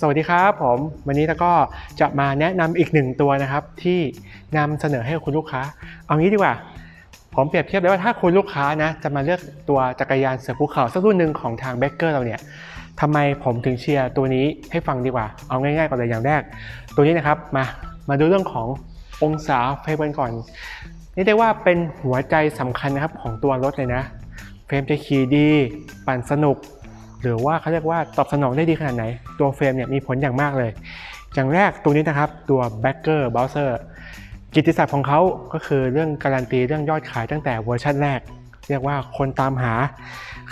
สวัสดีครับผมวันนี้แล้วก็จะมาแนะนำอีกหนึ่งตัวนะครับ ที่นำเสนอให้คุณลูกค้า เอางี้ดีกว่า ผมเปรียบเทียบเลยว่าถ้าคุณลูกค้านะจะมาเลือกตัวจักรยานเสือภูเขาสักรุ่นหนึ่งของทางเบเกอร์เราเนี่ยทำไมผมถึงเชียร์ตัวนี้ให้ฟังดีกว่า เอาง่ายๆก่อนเลยอย่างแรก ตัวนี้นะครับมามาดูเรื่องขององศาเฟรมกันก่อนนี่ได้ว่าเป็นหัวใจสำคัญนะครับของตัวรถเลยนะ เฟรมจะขี่ดี ปั่นสนุก หรือว่าเขาเรียกว่าตอบสนองได้ดีขนาดไหน ตัวเฟรมเนี่ยมีผลอย่างมากเลย อย่างแรกตัวนี้นะครับตัว Backer Browser กิติศัพท์ของเขาก็คือเรื่องการันตีเรื่องยอดขายตั้งแต่เวอร์ชันแรก เรียกว่าคนตามหา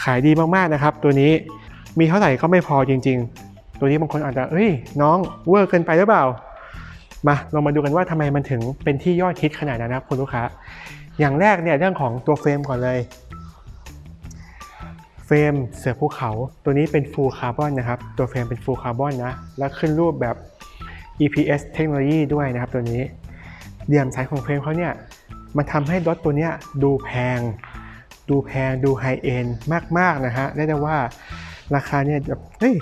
ขายดีมากๆนะครับ ตัวนี้มีเท่าไหร่ก็ไม่พอจริง ๆ ตัวนี้บางคนอาจจะเอ้ยน้องเวอร์เกินไปหรือเปล่ามาเรามาดูกันว่าทำไมมันถึงเป็นที่ยอดฮิตขนาดนั้นนะครับคุณลูกค้า อย่างแรกเนี่ยเรื่องของตัวเฟรมก่อนเลย เฟรมเสือภูเขา ตัวนี้เป็นฟูลคาร์บอนนะครับ ตัวเฟรมเป็นฟูลคาร์บอนนะ แล้วขึ้นรูปแบบ EPS เทคโนโลยีด้วยนะครับตัวนี้เหลี่ยมสายของเฟรมเขาเนี่ยมันทำให้รถตัวเนี้ยดูแพง ดูแพงดูไฮเอ็นมาก ๆ นะฮะเรียกได้ว่าราคาเนี่ยแบบเฮ้ย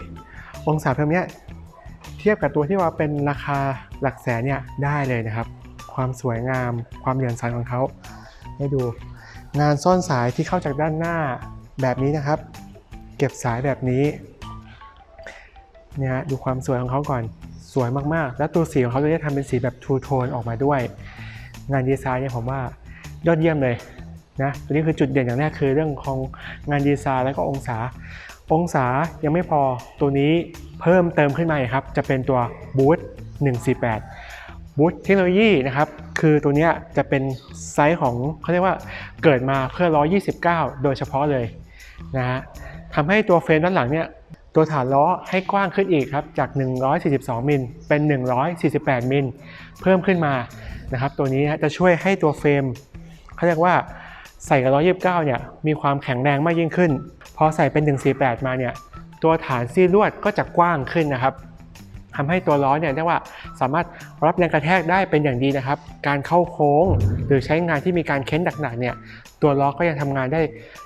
องศาเฟรมเนี้ยเทียบกับตัวที่ว่าเป็นราคาหลักแสนเนี่ยได้เลยนะครับ ความสวยงามความเหลี่ยมสายของเขาให้ดู งานซ่อนสายที่เข้าจากด้านหน้า แบบนี้นะครับ เก็บสายแบบนี้เนี่ยฮะดูความสวยของเขาก่อนสวยมากๆ แล้วตัวสีของเขาจะได้ทำเป็นสีแบบทูโทนออกมาด้วย งานดีไซน์เนี่ยผมว่ายอดเยี่ยมเลยนะตัวนี้คือจุดเด่นอย่างแรกคือเรื่องของงานดีไซน์แล้วก็องศา องศายังไม่พอตัวนี้เพิ่มเติมขึ้นมาอีกครับ จะเป็นตัวบูท148บูทเทคโนโลยีนะครับ คือตัวนี้จะเป็นไซส์ของเขาเรียกว่าเกิดมาเพื่อ 129 โดยเฉพาะเลย นะฮะทำให้ตัวเฟรมด้านหลังเนี่ยตัวฐานล้อให้กว้างขึ้นอีกครับจาก 142 มิลเป็น 148 มิลเพิ่มขึ้นมานะครับตัวนี้จะช่วยให้ตัวเฟรมเขาเรียกว่าใส่กับ129เนี่ยมีความแข็งแรงมากยิ่งขึ้น พอใส่เป็น 148 มาเนี่ยตัวฐานซี่ลวดก็จะกว้างขึ้นนะครับ ทำให้ตัวล้อเนี่ยเรียกว่าสามารถรับแรงกระแทกได้เป็นอย่างดีนะครับ การเข้าโค้งหรือใช้งานที่มีการเค้นหนักๆเนี่ยตัวล้อก็ยังทำงานได้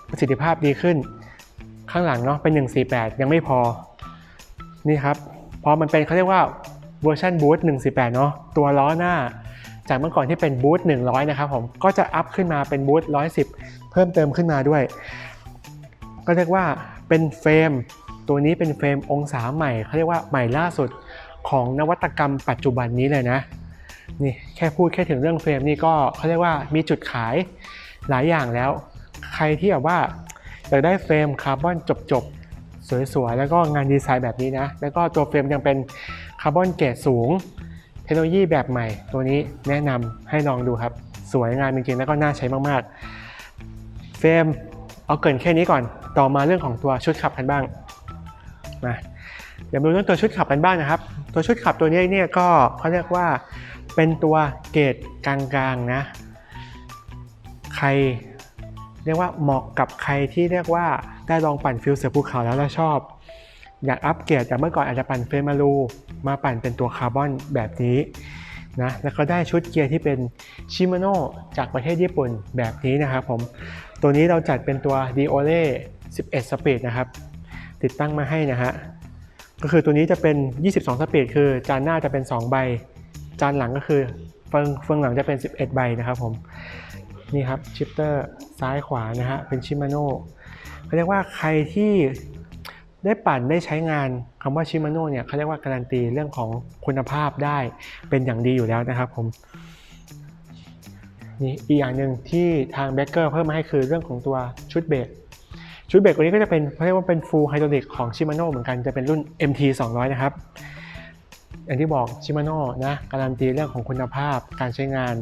ประสิทธิภาพดีขึ้น ข้างหลังเนาะเป็น 148 ยังไม่พอนี่ครับพอมันเป็นเขาเรียกว่าเวอร์ชันบูท148 เนาะตัวล้อหน้า จากเมื่อก่อนที่เป็นบูท100 นะครับผมก็จะอัพขึ้นมาเป็นบูท110 เพิ่มเติมขึ้นมาด้วย ก็เรียกว่าเป็นเฟรม ตัวนี้เป็นเฟรมองศาใหม่เขาเรียกว่าใหม่ล่าสุดของนวัตกรรมปัจจุบันนี้เลยนะนี่แค่พูดแค่ถึงเรื่องเฟรมนี่ก็เขาเรียกว่ามีจุดขายหลายอย่างแล้ว ใครที่แบบว่าอยากได้เฟรมคาร์บอนจบๆ สวยๆ แล้วก็งานดีไซน์แบบนี้นะ แล้วก็ตัวเฟรมยังเป็นคาร์บอนเกรดสูง เทคโนโลยีแบบใหม่ ตัวนี้แนะนำให้ลองดูครับ สวยงามจริงๆ แล้วก็น่าใช้มากๆ เฟรมเอาเกินแค่นี้ก่อน ต่อมาเรื่องของตัวชุดขับกันบ้าง มาเดี๋ยวมาดูเรื่องตัวชุดขับกันบ้างนะครับ ตัวชุดขับตัวนี้เนี่ยก็เขาเรียกว่าเป็นตัวเกรดกลางๆนะ ใครเรียกว่าเหมาะกับใครที่เรียกว่าได้ลองปั่นฟิลเสือภูเขาแล้วแล้วชอบ อยากอัปเกรดจากเมื่อก่อนอาจจะปั่นเฟรมมารูมาปั่นเป็นตัวคาร์บอนแบบนี้นะแล้วก็ได้ชุดเกียร์ที่เป็นชิมาโน่จากประเทศญี่ปุ่นแบบนี้นะครับผม ตัวนี้เราจัดเป็นตัว d i o l e 11 Speed นะครับ ติดตั้งมาให้นะฮะก็คือตัวนี้จะเป็น 22 สปีดคือจานหน้าจะเป็น 2 ใบ จานหลังก็คือเฟืองเฟืองหลังจะเป็น 11 ใบนะครับผมนี่ครับชิปเตอร์ซ้ายขวานะฮะเป็นชิมาโน่เขาเรียกว่าใครที่ได้ปั่นได้ใช้งานคำว่าชิมาโน่เนี่ยเขาเรียกว่าการันตีเรื่องของคุณภาพได้เป็นอย่างดีอยู่แล้วนะครับผมนี่อีกอย่างหนึ่งที่ทางเบเกอร์เพิ่มมาให้คือเรื่องของตัวชุดเบรก ชุดเบรกตัวนี้ก็จะเป็นเขาเรียกว่าเป็น full hydraulic ของ Shimano เหมือนกันจะเป็นรุ่น MT 200 นะครับ อย่างที่บอก Shimano นะการันตีเรื่องของคุณภาพการใช้งาน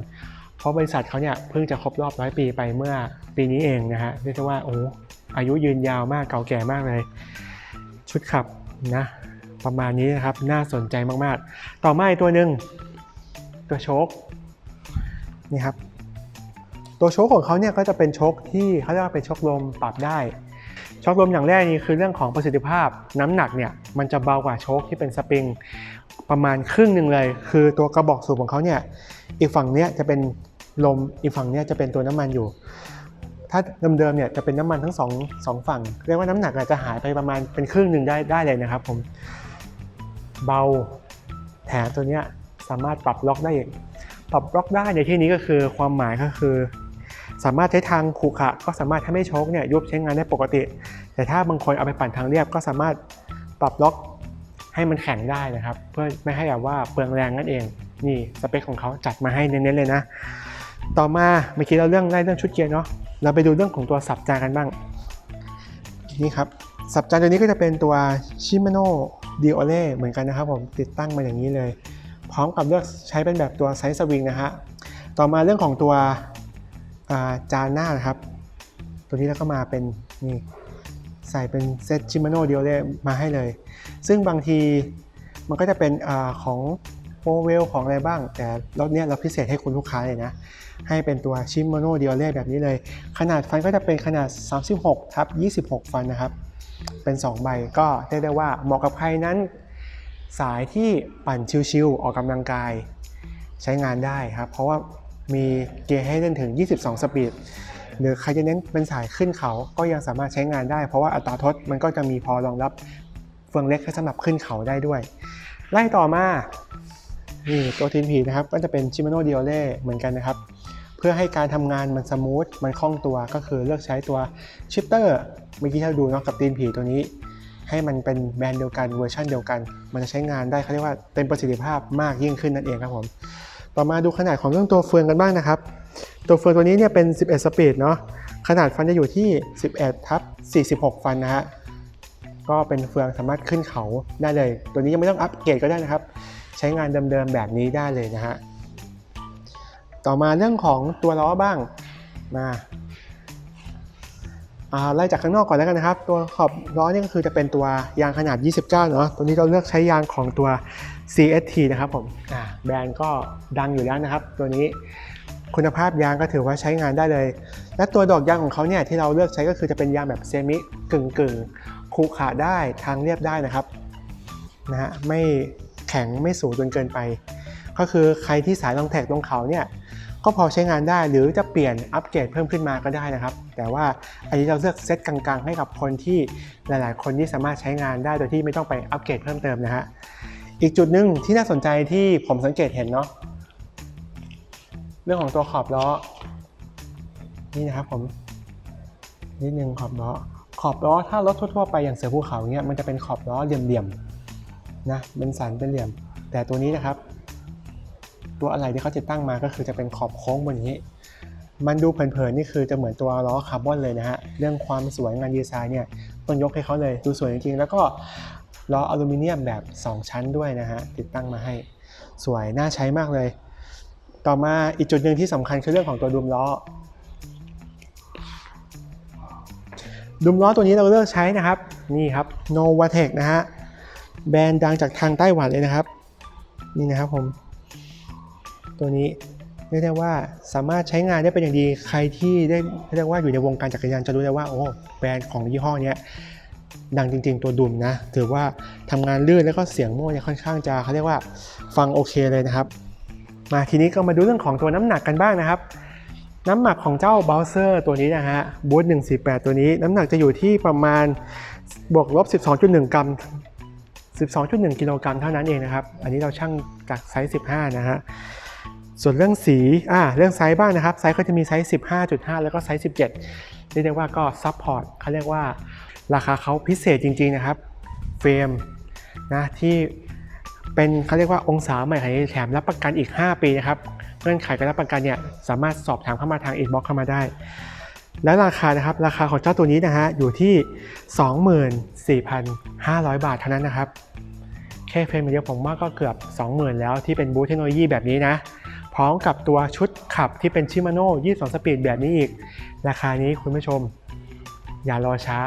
เพราะบริษัทเขาเนี่ยเพิ่งจะครบรอบร้อยปีไปเมื่อปีนี้เองนะฮะเรียกว่าโอ้อายุยืนยาวมากเก่าแก่มากเลย ชุดขับนะประมาณนี้นะครับน่าสนใจมากๆ ต่อมาอีกตัวหนึ่งตัวโชคนี่ครับตัวโชคของเขาเนี่ยก็จะเป็นโชคที่เขาเรียกว่าเป็นโชคลมปรับได้ โชคลมอย่างแรกนี่คือเรื่องของประสิทธิภาพ น้ำหนักเนี่ยมันจะเบากว่าโชคที่เป็นสปริงประมาณครึ่งหนึ่งเลย คือตัวกระบอกสูบของเขาเนี่ยอีกฝั่งเนี้ยจะเป็นลมอีกฝั่งเนี้ยจะเป็นตัวน้ำมันอยู่ ถ้าเดิมๆเนี่ยจะเป็นน้ำมันทั้งสองสองฝั่ง เรียกว่าน้ำหนักอาจจะหายไปประมาณเป็นครึ่งหนึ่งได้ได้เลยนะครับผมเบาแถมตัวเนี้ยสามารถปรับล็อกได้อีกปรับล็อกได้ในที่นี้ก็คือความหมายก็คือ สามารถใช้ทางขรุขระก็สามารถถ้าไม่โชกเนี่ยยุบใช้งานได้ปกติ แต่ถ้าบางคนเอาไปปั่นทางเรียบก็สามารถปรับล็อกให้มันแข็งได้นะครับ เพื่อไม่ให้แบบว่าเปลืองแรงนั่นเอง นี่สเปคของเขาจัดมาให้เน้นๆเลยนะ ต่อมาเมื่อกี้เราเรื่องไล่เรื่องชุดเกียร์เนาะเราไปดูเรื่องของตัวสับจานกันบ้างนี่ครับสับจานตัวนี้ก็จะเป็นตัว Shimano d i o l e เหมือนกันนะครับผมติดตั้งมาอย่างนี้เลย พร้อมกับเลือกใช้เป็นแบบตัวไซส์สวิงนะฮะต่อมาเรื่องของตัวาจานหน้านะครับ ตัวนี้แล้วก็มาเป็นนี่ ใส่เป็นเซต Shimano d i o l e มาให้เลย ซึ่งบางทีมันก็จะเป็นอของโ w เวลของอะไรบ้าง แต่รถเนี้ยเราพิเศษให้คุณลูกค้าเลยนะ ให้เป็นตัว Shimano d i o l e แบบนี้เลย ขนาดฟันก็จะเป็นขนาด 36ทับ26 ฟันนะครับ เป็น 2 ใบก็เรียกได้ว่าเหมาะกับใครนั้น สายที่ปั่นชิวๆออกกำลังกาย ใช้งานได้ครับ เพราะว่ามีเกียร์ให้เล่นถึง 22 สปีด หรือใครจะเน้นเป็นสายขึ้นเขาก็ยังสามารถใช้งานได้ เพราะว่าอัตราทดมันก็จะมีพอรองรับเฟืองเล็กให้สำหรับขึ้นเขาได้ด้วย ไล่ต่อมานี่ตัวทีนผีนะครับก็จะเป็น Shimano d i o l e เหมือนกันนะครับ เพื่อให้การทำงานมันสมูทมันคล่องตัวก็คือเลือกใช้ตัวชิปเตอร์เมื่อกี้ที่เราดูเนาะกับตีนผีตัวนี้ ให้มันเป็นแบรนด์เดียวกันเวอร์ชันเดียวกัน มันจะใช้งานได้เขาเรียกว่าเต็มประสิทธิภาพมากยิ่งขึ้นนั่นเองครับผมต่อมาดูขนาดของเรื่องตัวเฟืองกันบ้างนะครับ ตัวเฟืองตัวนี้เนี่ยเป็น 11 สปีดเนาะ ขนาดฟันจะอยู่ที่ 11ทับ46 ฟันนะฮะ ก็เป็นเฟืองสามารถขึ้นเขาได้เลย ตัวนี้ยังไม่ต้องอัปเกรดก็ได้นะครับ ใช้งานเดิมๆแบบนี้ได้เลยนะฮะ ต่อมาเรื่องของตัวล้อบ้าง มาอ่าไล่จากข้างนอกก่อนแล้วกันนะครับ ตัวขอบล้อนี่ก็คือจะเป็นตัวยางขนาด 29 เนาะตัวนี้เราเลือกใช้ยางของตัว CST นะครับผมอ่าแบรนด์ก็ดังอยู่แล้วนะครับ ตัวนี้ คุณภาพยางก็ถือว่าใช้งานได้เลย และตัวดอกยางของเขาเนี่ยที่เราเลือกใช้ก็คือจะเป็นยางแบบเซมิกึ่งกึ่งคูขาได้ทางเรียบได้นะครับนะฮะไม่แข็งไม่สูงจนเกินไป ก็คือใครที่สายลองแท็กลงเขาเนี่ยก็พอใช้งานได้หรือจะเปลี่ยนอัปเกรดเพิ่มขึ้นมาก็ได้นะครับ แต่ว่าอันนี้เราเลือกเซตกลางๆ ให้กับคนที่หลายๆ คนที่สามารถใช้งานได้โดยที่ไม่ต้องไปอัปเกรดเพิ่มเติมนะฮะอีกจุดหนึ่งที่น่าสนใจที่ผมสังเกตเห็นเนาะ เรื่องของตัวขอบล้อ นี่นะครับผมนิดนึงขอบล้อ ขอบล้อถ้ารถทั่วๆไปอย่างเสือภูเขาเนี้ยมันจะเป็นขอบล้อเหลี่ยมๆนะเป็นสันเป็นเหลี่ยม แต่ตัวนี้นะครับ ตัวอะไรที่เขาติดตั้งมาก็คือจะเป็นขอบโค้งบนนี้ มันดูเผินๆนี่คือจะเหมือนตัวล้อคาร์บอนเลยนะฮะเรื่องความสวยงานดีไซน์เนี่ยต้องยกให้เขาเลยดูสวยจริงๆแล้วก็ล้ออลูมิเนียมแบบ 2 ชั้นด้วยนะฮะติดตั้งมาให้ สวยน่าใช้มากเลย ต่อมาอีกจุดหนึ่งที่สำคัญคือเรื่องของตัวดุมล้อ ดุมล้อตัวนี้เราเลือกใช้นะครับ นี่ครับ Novatec นะฮะ แบรนด์ดังจากทางไต้หวันเลยนะครับ นี่นะครับผม ตัวนี้เรียกได้ว่าสามารถใช้งานได้เป็นอย่างดี ใครที่ได้เรียกว่าอยู่ในวงการจักรยานจะรู้ได้ว่าโอ้แบรนด์ของยี่ห้อเนี้ยดังจริง ๆ ตัวดุมนะ ถือว่าทำงานลื่นแล้วก็เสียงโม่เนี่ยค่อนข้างจะเขาเรียกว่าฟังโอเคเลยนะครับ มาทีนี้ก็มาดูเรื่องของตัวน้ำหนักกันบ้างนะครับ น้ำหนักของเจ้า b บ o เซอร์ตัวนี้นะฮะบูท148 ตัวนี้ น้ำหนักจะอยู่ที่ประมาณบวกลบ 12.1 กรัม 12.1 กิโลกรัมเท่านั้นเองนะครับ อันนี้เราชั่งจากไซส์ 15 นะฮะส่วนเรื่องสีอ่าเรื่องไซส์บ้างนะครับ ไซส์ก็จะมีไซส์ 15.5 แล้วก็ไซส์ 17เรียกได้ว่าก็ซัพพอร์ตเขาเรียกว่าราคาเขาพิเศษจริง ๆ นะครับ เฟรมนะที่ เป็นเขาเรียกว่าองศาใหม่ของแถมรับประกันอีก 5 ปีนะครับเงื่อนไขการรับประกันเนี่ยสามารถสอบถามเข้ามาทางอินบ็อกเข้ามาได้ และราคานะครับราคาของเจ้าตัวนี้นะฮะอยู่ที่ 24,500 บาทเท่านั้นนะครับแค่เฟรมเดียวผมว่าก็เกือบ 20,000 แล้วที่เป็นบูธเทคโนโลยีแบบนี้นะพร้อมกับตัวชุดขับที่เป็นชิมาโน่22 สปีดแบบนี้อีก ราคานี้คุณผู้ชม อย่ารอช้า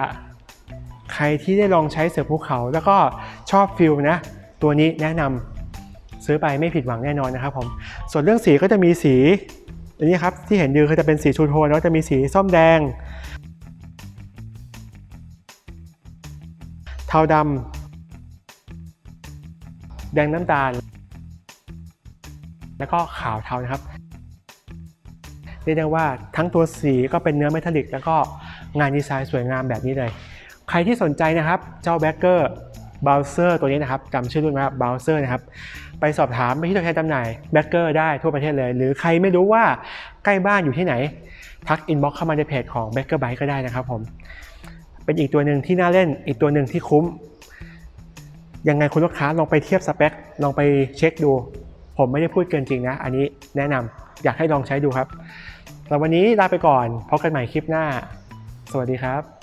ใครที่ได้ลองใช้เสือภูเขา แล้วก็ชอบฟิลนะ ตัวนี้แนะนำซื้อไปไม่ผิดหวังแน่นอนนะครับผม ส่วนเรื่องสีก็จะมีสีอันนี้ครับที่เห็นอยู่คือจะเป็นสีทูโทนแล้วจะมีสีส้มแดง เทาดำแดงน้ำตาล แล้วก็ขาวเทานะครับเรียกได้ว่าทั้งตัวสีก็เป็นเนื้อเมทัลลิก แล้วก็งานดีไซน์สวยงามแบบนี้เลย ใครที่สนใจนะครับเจ้าแบ็กเกอร์ b บ o เซอร์ตัวนี้นะครับจำชื่อรุ่นไหมครับ b บ o เซอร์นะครับไปสอบถามไปที่ตัวแทนจำหน่ายแบ็กเกอร์ได้ทั่วประเทศเลย หรือใครไม่รู้ว่าใกล้บ้านอยู่ที่ไหน ทักอินบ็อกเข้ามาในเพจของ b บ c k e r b y ก็ได้นะครับผมเป็นอีกตัวหนึ่งที่น่าเล่นอีกตัวหนึ่งที่คุ้ม ยังไงคุณลูกค้าลองไปเทียบสเปคลองไปเช็คดู ผมไม่ได้พูดเกินจริงนะ อันนี้แนะนำอยากให้ลองใช้ดูครับสำหรับวันนี้ลาไปก่อนพบกันใหม่คลิปหน้า สวัสดีครับ